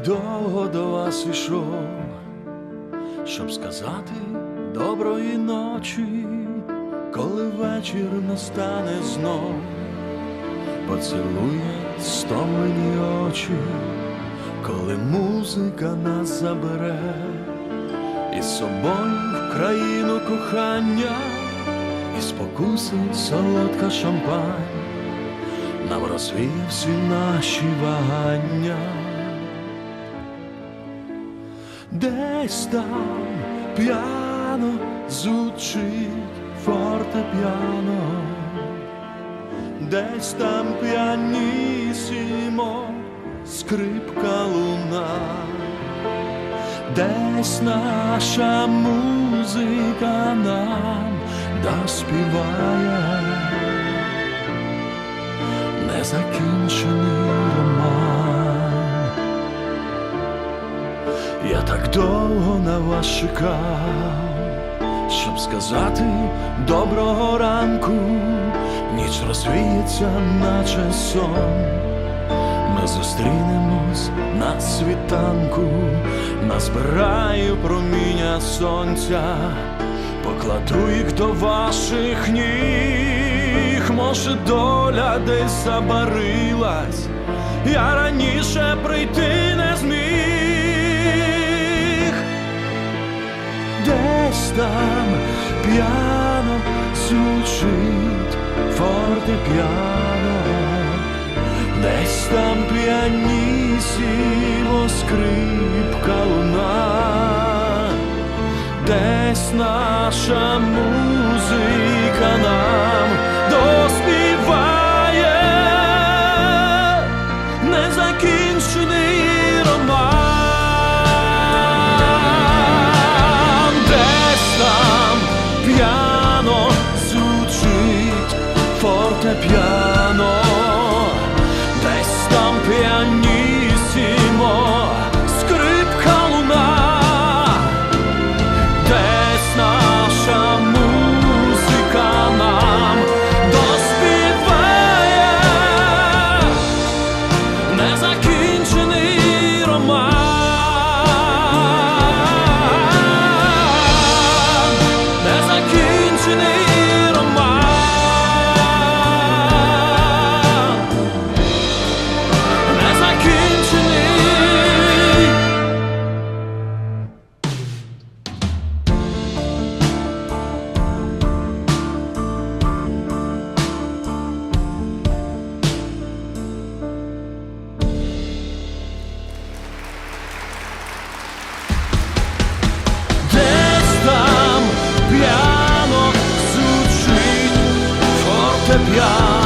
довго до вас ішов, щоб сказати доброї ночі, коли вечір настане знов, поцілує стомлені очі, коли музика нас забере, і з собою в країну кохання, і спокуси солодка шампань. Нам розвіє всі наші вагання. Десь там п'яно звучить фортепіано, десь там п'янісімо скрипка луна, десь наша музика нам доспіває. Незакінчений роман. Я так довго на вас чекав, щоб сказати доброго ранку, ніч розвіється, наче сон. Ми зустрінемось на світанку, назбираю проміння сонця, покладу їх до ваших ніг, може, доля десь забарилась, я раніше прийти п'яно звучить фортепіано. Десь там піанісімо скрипка луна, десь наша музика фортепіано, 让。